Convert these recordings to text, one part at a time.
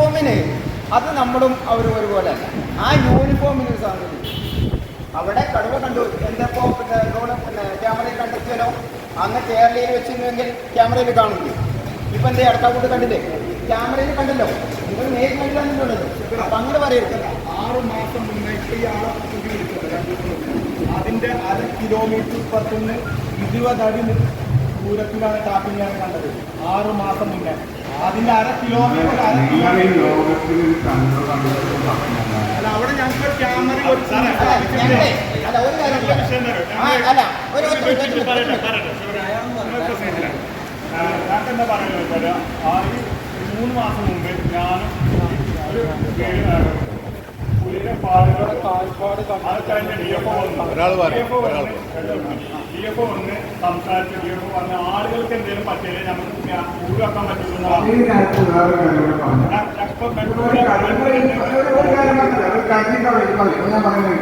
യൂണിഫോമിന് അത് നമ്മളും അവരും ഒരുപോലെ അല്ല. ആ യൂണിഫോമിന് ഒരു സാധനം അവിടെ കടുവ കണ്ടു. എന്തപ്പോ ക്യാമറയിൽ കണ്ടെത്തിയാലോ? അന്ന് കേരളയിൽ വെച്ചിരുന്നെങ്കിൽ ക്യാമറയിൽ കാണില്ലേ? ഇപ്പൊ എന്തേ അടക്കാക്കൂട്ട് കണ്ടില്ലേ? ക്യാമറയിൽ കണ്ടല്ലോ. നിങ്ങൾ നേരിട്ട് കണ്ടില്ലാന്നുണ്ടല്ലോ അപ്പൊ അങ്ങനെ പറയരുത്. ആറ് മാസം മുന്നേ ഈ ആളെ കുട്ടി വിളിച്ചത് രണ്ട് ദിവസം. അതിന്റെ അര കിലോമീറ്റർ പത്തുനിന്ന് ഇരുപത് ദൂരത്തിലാണ് ടാപ്പിംഗ് ഞാൻ കണ്ടത്. ആറ് മാസം മുന്നേ. അതിന്റെ അര കിലോമീറ്റർ അല്ല അവിടെ ഞങ്ങൾക്ക് ക്യാമറ എന്താ പറയുന്നത് വെച്ചാൽ ആ ഈ മൂന്ന് മാസം മുമ്പ് ഞാനും ഒരു ഒരാൾ ഡി എഫ് സംസാരിച്ച് ഡി എഫ് പറഞ്ഞ ആളുകൾക്ക് എന്തെങ്കിലും പറ്റിയാലേ നമുക്ക് പറഞ്ഞു പറഞ്ഞു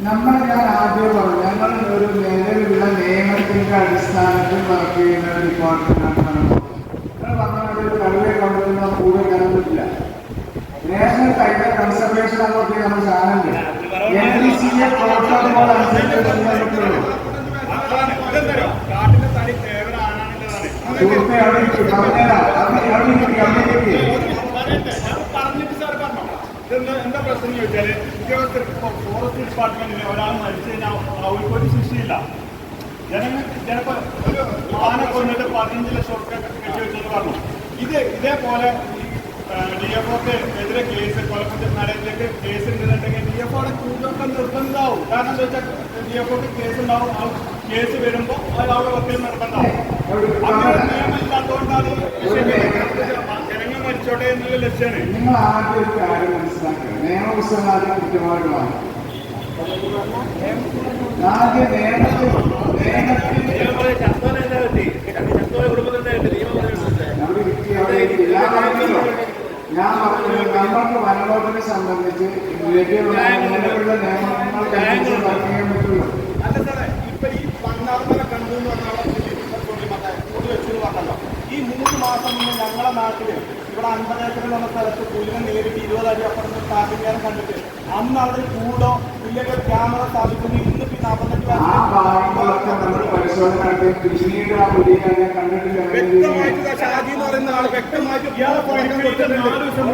നമ്മൾ ഞാൻ ആദ്യം പറഞ്ഞു ഞങ്ങൾ ഒരു നിലവിലുള്ള നിയമത്തിന്റെ അടിസ്ഥാനത്തിൽ വർക്ക് ചെയ്യുന്ന ഒരു ഡിപ്പാർട്ട്മെന്റാണ് നമ്മൾ പറഞ്ഞാൽ ഒരു കണ്ടുവരുന്ന കൂടെ കാണാൻ പറ്റില്ല നാഷണൽ ടൈഗർ കൺസർവേഷൻ അങ്ങോട്ട് നമ്മൾ സാധനമില്ല? എൻ ഡി സിയെ പ്രോട്ടോകോൾ അനുസരിച്ച് എന്താ പ്രശ്നം ചോദിച്ചാൽ ഉദ്യോഗസ്ഥർക്ക് ഫോറസ്റ്റ് ഡിപ്പാർട്ട്മെന്റിന് ഒരാൾ മരിച്ചു കഴിഞ്ഞാൽ അവർക്ക് ഒരു ശിക്ഷയില്ല ജനങ്ങൾ ചിലപ്പോ ഒരു ആന കൊന്നിട്ട് പതിനഞ്ച് ലക്ഷം റുപ്യ കെട്ടി വെച്ചെന്ന് പറഞ്ഞു ഇത് ഇതേപോലെ ഡി എതിരെ കേസ് കേസ് ഉണ്ടെന്നുണ്ടെങ്കിൽ കാരണം കേസ് എന്നുള്ള നിങ്ങൾ നിയമപുസ്തകം ആദ്യം കൃത്യമായിട്ട് വാങ്ങും ആദ്യം നിയമത്തിൽ നിയമത്തിൽ അവിടെ ഇരിക്കുക, അവിടെ ഇരിക്കുക. ഞാൻ പറഞ്ഞല്ലോ ഞാൻ പറഞ്ഞത് നമ്മൾക്ക് വനവകുപ്പിനെ സംബന്ധിച്ച് നിലവിലുള്ള നിയമങ്ങൾ ചെയ്യാൻ പറ്റുള്ളൂ. ഈ മൂന്ന് മാസം മുന്നേ ഞങ്ങളെ നാട്ടിൽ ഇവിടെ അൻപത് എന്ന സ്ഥലത്ത് പുലിനെ നേരിട്ട് ഇരുപത് അടി അപ്പുറത്ത് സ്ഥാപിക്കാനും കണ്ടിട്ട് അന്ന് അവിടെ കൂടോ ഇല്ലെങ്കിൽ ക്യാമറ സ്ഥാപിക്കുന്നു ഇന്ന് ആ പരിശോധന പിന്നീട് ആ പുലിയെ കണ്ടിട്ടില്ല വ്യക്തമായിട്ട് ദാ ഷാജി എന്ന് പറയുന്ന ആൾ വ്യക്തമായിട്ട് ഇയാളെ പോയിന്റ് കൊടുത്തിട്ടുണ്ട് ഭൂപ്രദക്ഷം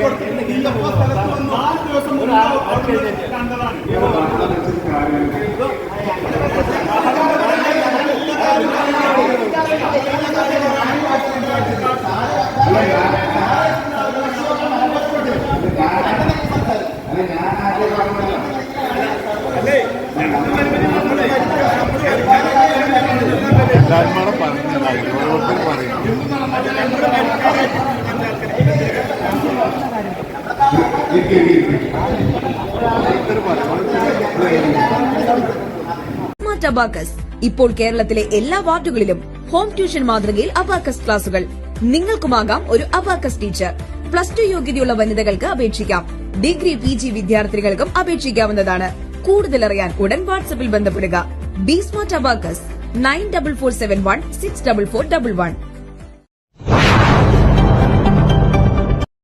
കൊടുത്തിട്ടുണ്ട്. ഈ അപ്പോ സ്ഥലത്ത് വന്ന് നാല് ദിവസം മുമ്പ് അവിടെ കണ്ടതാണ് കൂടെ പറഞ്ഞതായി അബാക്കസ് ഇപ്പോൾ കേരളത്തിലെ എല്ലാ വാർഡുകളിലും ഹോം ട്യൂഷൻ മാതൃകയിൽ അബാക്കസ് ക്ലാസുകൾ. നിങ്ങൾക്കുമാകാം ഒരു അബാക്കസ് ടീച്ചർ പ്ലസ് ടു യോഗ്യതയുള്ള വനിതകൾക്ക് അപേക്ഷിക്കാം. ഡിഗ്രി പി ജി വിദ്യാർത്ഥികൾക്കും അപേക്ഷിക്കാവുന്നതാണ്. കൂടുതലറിയാൻ ഉടൻ വാട്സ്ആപ്പിൽ ബന്ധപ്പെടുക. B smart abacus nine double four seven one six double four double one